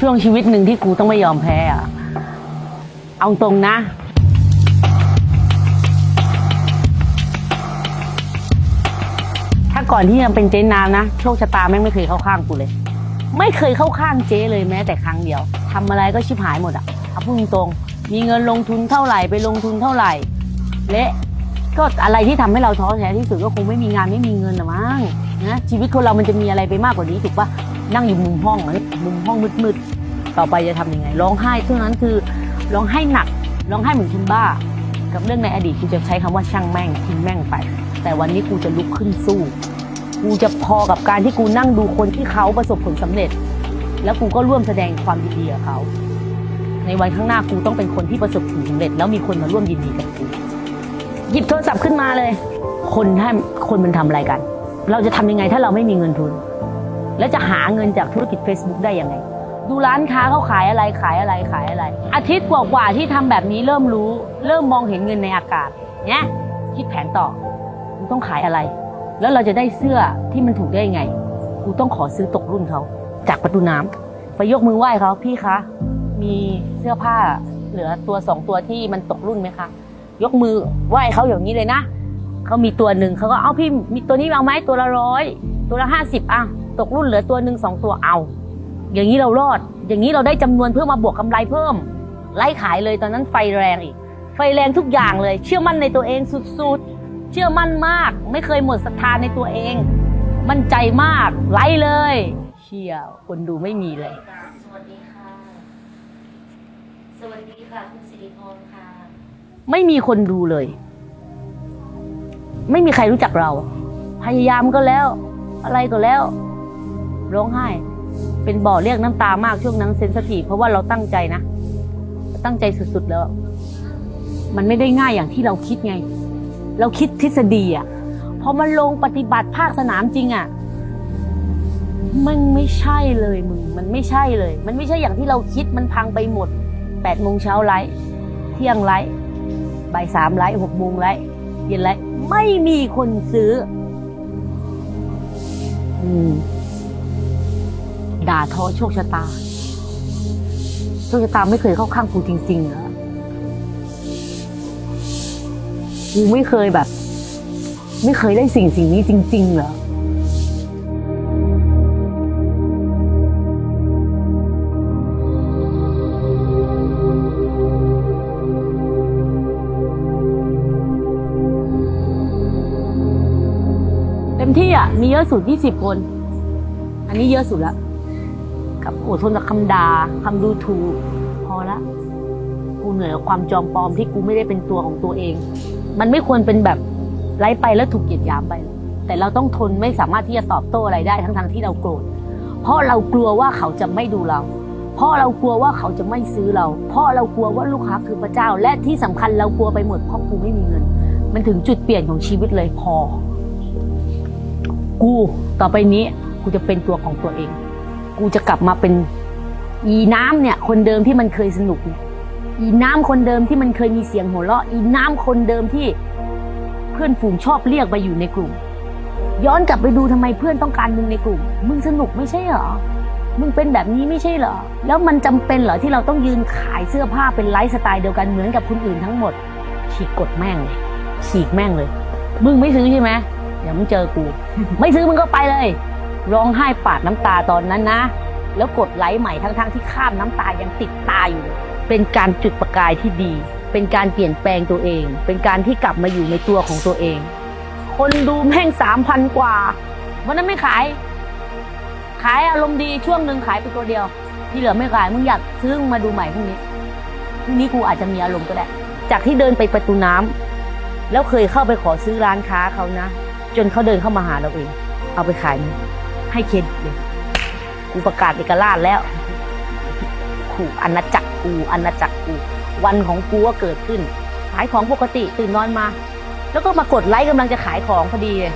ช่วงชีวิตหนึ่งที่กูต้องไม่ยอมแพ้อะเอาตรงนะ ถ้าก่อนที่จะเป็นเจ๊นานนะ โชคชะตาแม่งไม่เคยเข้าข้างกูเลย ไม่เคยเข้าข้างเจ๊เลยแม้แต่ครั้งเดียวทำอะไรก็ชิบหายหมดอะเอาพูดตรงๆมีเงินลงทุนเท่าไหร่ไปลงทุนเท่าไหร่ เละก็อะไรที่ทำให้เราท้อแท้ที่สุดก็คงไม่มีงานไม่มีเงินนะมั้งนะชีวิตคนเรามันจะมีอะไรไปมากกว่านี้ถูกปะ นั่งอยู่มุมห้องนะมุมห้องมืดๆต่อไปจะทำยังไง ร้องไห้เท่านั้นคือร้องไห้หนักร้องไห้เหมือนคนบ้า กับเรื่องในอดีตกูจะใช้คำว่าช่างแม่งทิ้งแม่งไป แต่วันนี้กูจะลุกขึ้นสู้กูจะพอกับการที่กูนั่งดูคนที่เขาประสบผลสำเร็จ แล้วกูก็ร่วมแสดงความยินดีกับเขา ในวันข้างหน้ากูต้องเป็นคนที่ประสบผลสำเร็จ แล้วมีคนมาร่วมยินดีกับกูหยิบโทรศัพท์ขึ้นมาเลย คนให้คนมันทำอะไรกัน เราจะทำยังไงถ้าเราไม่มีเงินทุน แล้วจะหาเงินจากธุรกิจ Facebook ได้ยังไง ดูร้านค้าเขาขายอะไรขายอะไรขายอะไร อาทิตย์กว่าๆที่ทำแบบนี้เริ่มรู้ เริ่มมองเห็นเงินในอากาศเนี่ยคิดแผนต่อกูต้องขายอะไร แล้วเราจะได้เสื้อที่มันถูกได้ยังไงกูต้องขอซื้อตกรุ่นเขาจากประตูน้ำไปยกมือไหว้เขาพี่คะมีเสื้อผ้าเหลือตัวสองตัวที่มันตกรุ่นไหมคะ ยกมือไหว้เขาอย่างนี้เลยนะเขามีตัวหนึ่งเขาก็เอาพี่มีตัวนี้เอาไหมตัวละร้อยตัวละห้าสิบอะ ตกรุ่นเหลือตัวหนึ่งสองตัวเอา อย่างนี้เรารอด อย่างนี้เราได้จำนวนเพื่อมาบวกกำไรเพิ่ม ไล่ขายเลยตอนนั้นไฟแรงอีก ไฟแรงทุกอย่างเลย เชื่อมั่นในตัวเองสุดๆ เชื่อมั่นมาก ไม่เคยหมดศรัทธาในตัวเอง มั่นใจมากไล่เลยเชี่ยวคนดูไม่มีเลย สวัสดีค่ะ สวัสดีค่ะคุณสิริพรค่ะ ไม่มีคนดูเลย ไม่มีใครรู้จักเรา พยายามก็แล้ว อะไรก็แล้ว ร้องไห้ เป็นบ่อเรียกน้ำตามากช่วงนั้นเซนสทีเพราะว่าเราตั้งใจนะ ตั้งใจสุดๆแล้ว มันไม่ได้ง่ายอย่างที่เราคิดไง เราคิดทฤษฎีอะพอมันลงปฏิบัติภาคสนามจริงอะมันไม่ใช่เลยมึง มันไม่ใช่เลย มันไม่ใช่อย่างที่เราคิดมันพังไปหมดแปดโมงเช้าไลฟ์เที่ยงไลฟ์บ่ายสามไลฟ์หกโมงไลฟ์เย็นไลฟ์ไม่มีคนซื้อ อืม ด่าทอโชคชะตา โชคชะตาไม่เคยเข้าข้างกูจริงๆเหรอกูไม่เคยแบบ ไม่เคยได้สิ่งสิ่งนี้จริง ๆ เหรอเต็มที่อะมีเยอะสุด 20 คน อันนี้เยอะสุดละ กับอดทนกับคำด่าคำดูถูกพอละกูเหนื่อยกับความจอมปลอมที่กูไม่ได้เป็นตัวของตัวเอง มันไม่ควรเป็นแบบไล่ไปแล้วถูกเหยียดหยามไป แต่เราต้องทนไม่สามารถที่จะตอบโต้อะไรได้ทั้งทางที่เราโกรธเพราะเรากลัวว่าเขาจะไม่ดูเรา เพราะเรากลัวว่าเขาจะไม่ซื้อเรา เพราะเรากลัวว่าลูกค้าคือพระเจ้า และที่สำคัญเรากลัวไปหมดเพราะกูไม่มีเงิน มันถึงจุดเปลี่ยนของชีวิตเลยพอ กูต่อไปนี้กูจะเป็นตัวของตัวเอง กูจะกลับมาเป็น อีน้ำเนี่ย คนเดิมที่มันเคยสนุกเนี่ยอีน้ำคนเดิมที่มันเคยมีเสียงหัวเราะ อีน้ำคนเดิมที่เพื่อนฝูงชอบเรียกไปอยู่ในกลุ่ม ย้อนกลับไปดูทำไมเพื่อนต้องการมึงในกลุ่ม มึงสนุกไม่ใช่เหรอมึงเป็นแบบนี้ไม่ใช่เหรอ แล้วมันจำเป็นเหรอที่เราต้องยืนขายเสื้อผ้าเป็นไลฟ์สไตล์เดียวกันเหมือนกับคนอื่นทั้งหมด ฉีกกดแม่งเลยฉีกแม่งเลย มึงไม่ซื้อใช่ไหมเดี๋ยวมึงเจอกู ไม่ซื้อมึงก็ไปเลย ร้องไห้ปาดน้ำตาตอนนั้นนะ แล้วกดไลค์ใหม่ทั้งๆที่ข้ามน้ำตายังติดตาอยู่ เป็นการจุดประกายที่ดี เป็นการเปลี่ยนแปลงตัวเอง เป็นการที่กลับมาอยู่ในตัวของตัวเอง คนดูแม่งสามพันกว่าวันนั้นไม่ขาย ขายอารมณ์ดีช่วงหนึ่งขายไปตัวเดียว ที่เหลือไม่ขายมึงอยากซื้อมึงมาดูใหม่พรุ่งนี้พรุ่งนี้กูอาจจะมีอารมณ์ก็ได้ จากที่เดินไปประตูน้ำแล้วเคยเข้าไปขอซื้อร้านค้าเขานะ จนเขาเดินเข้ามาหาเราเอง เอาไปขายมัน ให้เครดิตเลย กูประกาศเอกราชแล้วกูอาณาจักรกูอาณาจักรกู วันของกูก็เกิดขึ้น ขายของปกติตื่นนอนมา แล้วก็มากดไลค์กำลังจะขายของพอดีเลย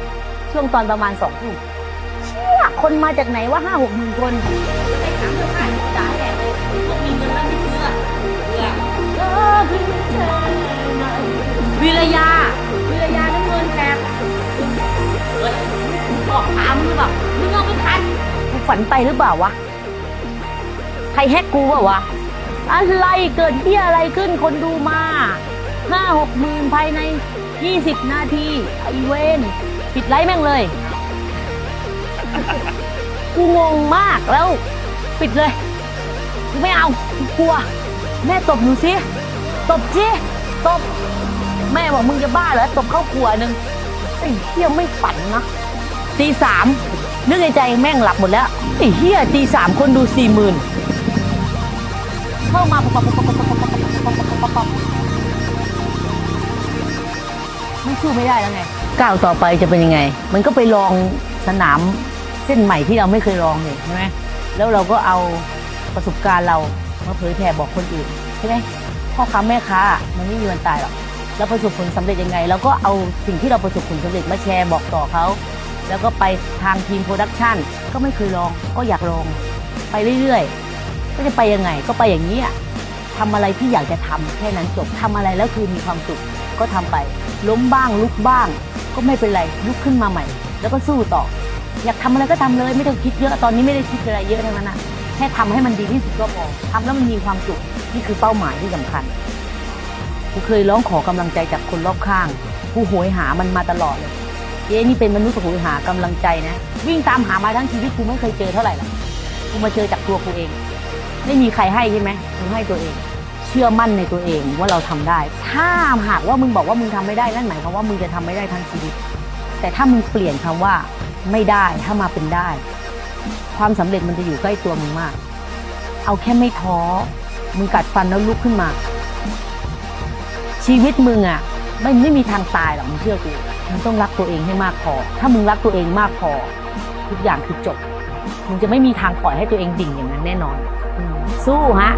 ช่วงตอนประมาณสองทุ่มเชี่ยคนมาจากไหนว่าห้าหกหมื่นคนไปถามเสื้อผ้าจ่ายแหละพวกมีเงินแล้วไม่ซื้อเบื่อเออคือเธอวิรยาวิรยาน้ำเงินแทบเฮ้ยออกตามหรือเปล่า มึงเอาไม่ทันกูฝันไปหรือเปล่าวะ ใครแฮกกูเปล่าวะ อะไรเกิดเที่ยอะไรขึ้นคนดูมาห้าหกหมื่นภายในยี่สิบนาทีไอเวนปิดไลฟ์แม่งเลย กูงงมากแล้ว ปิดเลย กูไม่เอากูกลัว แม่ตบหนูสิตบสิตบ แม่บอกมึงจะบ้าเหรอตบเข้าครัวหนึ่งไอ้เฮียไม่ฝันนะตีสาม นึกในใจแม่งหลับหมดแล้วไอ้เฮียตีสามคนดูสี่หมื่นเข้ามาปบปบปบปบปบปบปบปบปั๊บปั๊บไม่สู้ไม่ได้แล้วไงก้าวต่อไปจะเป็นยังไง มันก็ไปลองสนามเส้นใหม่ที่เราไม่เคยลองเลยใช่ไหมแล้วเราก็เอาประสบการณ์เรามาเผยแผ่บอกคนอื่นใช่ไหมพ่อค้าแม่ค้ามันไม่มีวันตายหรอกเราประสบผลสำเร็จยังไงเราก็เอาสิ่งที่เราประสบผลสำเร็จมาแชร์บอกต่อเขา แล้วก็ไปทางทีมโปรดักชันก็ไม่เคยลองก็อยากลองไปเรื่อยๆ ก็จะไปยังไงก็ไปอย่างนี้อะทำอะไรที่อยากจะทำแค่นั้นจบทำอะไรแล้วคือมีความสุขก็ทำไป ล้มบ้างลุกบ้าง ก็ไม่เป็นไรลุกขึ้นมาใหม่ แล้วก็สู้ต่อ อยากทำอะไรก็ทำเลยไม่ต้องคิดเยอะตอนนี้ไม่ได้คิดอะไรเยอะทั้งนั้นนะแค่ทำให้มันดีที่สุดก็พอทำแล้วมันมีความสุขนี่คือเป้าหมายที่สำคัญกูเคยร้องขอกำลังใจจากคนรอบข้างกูโหยหามันมาตลอดเลย จ๊นี่เป็นมนุษย์โหยหากำลังใจนะ วิ่งตามหามาทั้งชีวิตกูไม่เคยเจอเท่าไหร่หรอกกูมาเจอจากตัวกูเอง ไม่มีใครให้ใช่ไหมมึงให้ตัวเอง เชื่อมั่นในตัวเองว่าเราทำได้ ถ้าหากว่ามึงบอกว่ามึงทำไม่ได้นั่นหมายความว่ามึงจะทำไม่ได้ทั้งชีวิต แต่ถ้ามึงเปลี่ยนคำว่าไม่ได้ถ้ามาเป็นได้ ความสำเร็จมันจะอยู่ใกล้ตัวมึงมาก เอาแค่ไม่ท้อมึงกัดฟันแล้วลุกขึ้นมา ชีวิตมึงอะไม่ไม่มีทางตายหรอกมึงเชื่อกู มันต้องรักตัวเองให้มากพอ ถ้ามึงรักตัวเองมากพอ ทุกอย่างคือจบ มึงจะไม่มีทางปล่อยให้ตัวเองดิ่งอย่างนั้นแน่นอน สู้ฮะ